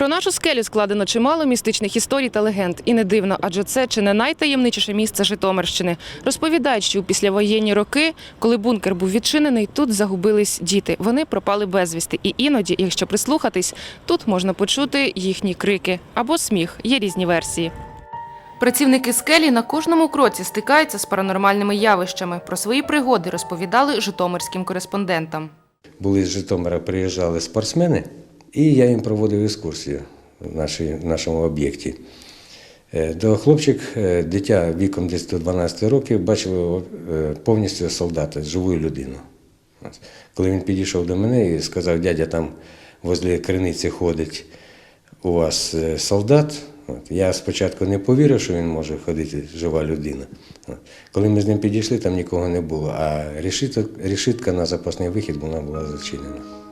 Про нашу скелю складено чимало містичних історій та легенд. І не дивно, адже це чи не найтаємничіше місце Житомирщини. Розповідають, що у післявоєнні роки, коли бункер був відчинений, тут загубились діти. Вони пропали безвісти. І іноді, якщо прислухатись, тут можна почути їхні крики або сміх. Є різні версії. Працівники скелі на кожному кроці стикаються з паранормальними явищами. Про свої пригоди розповідали житомирським кореспондентам. Були з Житомира, приїжджали спортсмени, і я їм проводив екскурсію в, нашому об'єкті. Е, До хлопчик, е, дитя віком десь до 12 років, бачило е, повністю солдата, живу людину. Коли він підійшов до мене і сказав, дядя, там возле криниці ходить у вас солдат. Я спочатку не повірив, що він може ходити жива людина. Коли ми з ним підійшли, там нікого не було, а решітка, на запасний вихід була зачинена.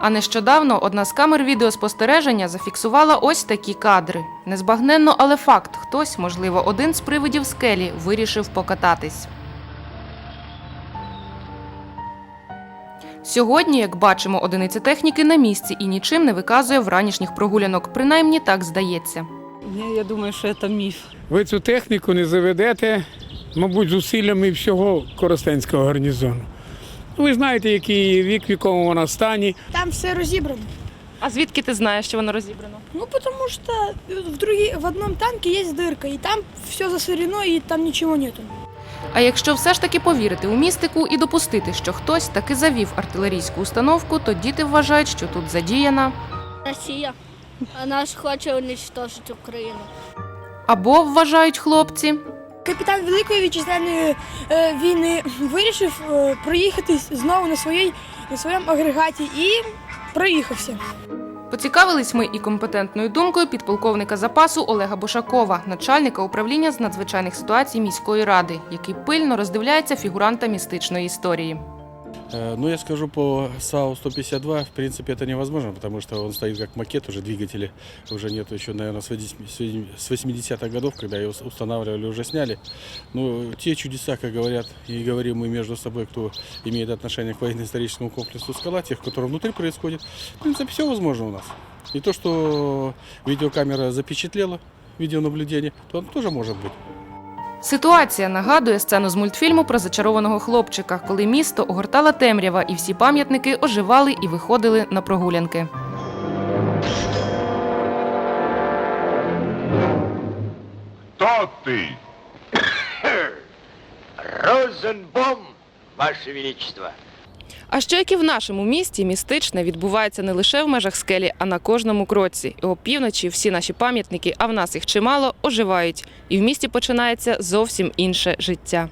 А нещодавно одна з камер відеоспостереження зафіксувала ось такі кадри. Незбагненно, але факт: хтось, можливо, один з привидів скелі вирішив покататись. Сьогодні, як бачимо, одиниця техніки на місці і нічим не виказує вранішніх прогулянок. Принаймні так здається. Ні, я думаю, що це міф. Ви цю техніку не заведете, мабуть, зусиллями всього Коростенського гарнізону. Ви знаєте, який вік, в якому вона стані. Там все розібрано. А звідки ти знаєш, що воно розібрано? Ну, потому что в, други, в одном танке есть дырка, и там все засорено, и там ничего нету. А якщо все ж таки повірити у містику і допустити, що хтось таки завів артилерійську установку, то діти вважають, що тут задіяна Росія. Вона ж хоче уничтожити Україну. або вважають хлопці. Капітан Великої вітчизняної е, війни вирішив проїхати знову на, своїй, на своєму агрегаті і проїхався. Поцікавились ми і компетентною думкою підполковника запасу Олега Бошакова, начальника управління з надзвичайних ситуацій міської ради, який пильно роздивляється фігуранта містичної історії. Э, Ну, я скажу по САУ-152, в принципе, это невозможно, потому что он стоит как макет, уже двигатели уже нету еще, наверное, с 80 с 80-х годов, когда его устанавливали, уже сняли. Ну, те чудеса, как говорят и говорим мы между собой, кто имеет отношение к военно-историческому комплексу «Скала», тех, которые внутри происходит, в принципе, все возможно у нас. И то, что видеокамера запечатлела видеонаблюдение, то оно тоже может быть. Ситуація нагадує сцену з мультфільму про зачарованого хлопчика, коли місто огортала темрява, і всі пам'ятники оживали і виходили на прогулянки. Хто ти? Розенбом, Ваше Величество. А що як і в нашому місті містичне відбувається не лише в межах скелі, а на кожному кроці. І опівночі всі наші пам'ятники, а в нас їх чимало, оживають. І в місті починається зовсім інше життя.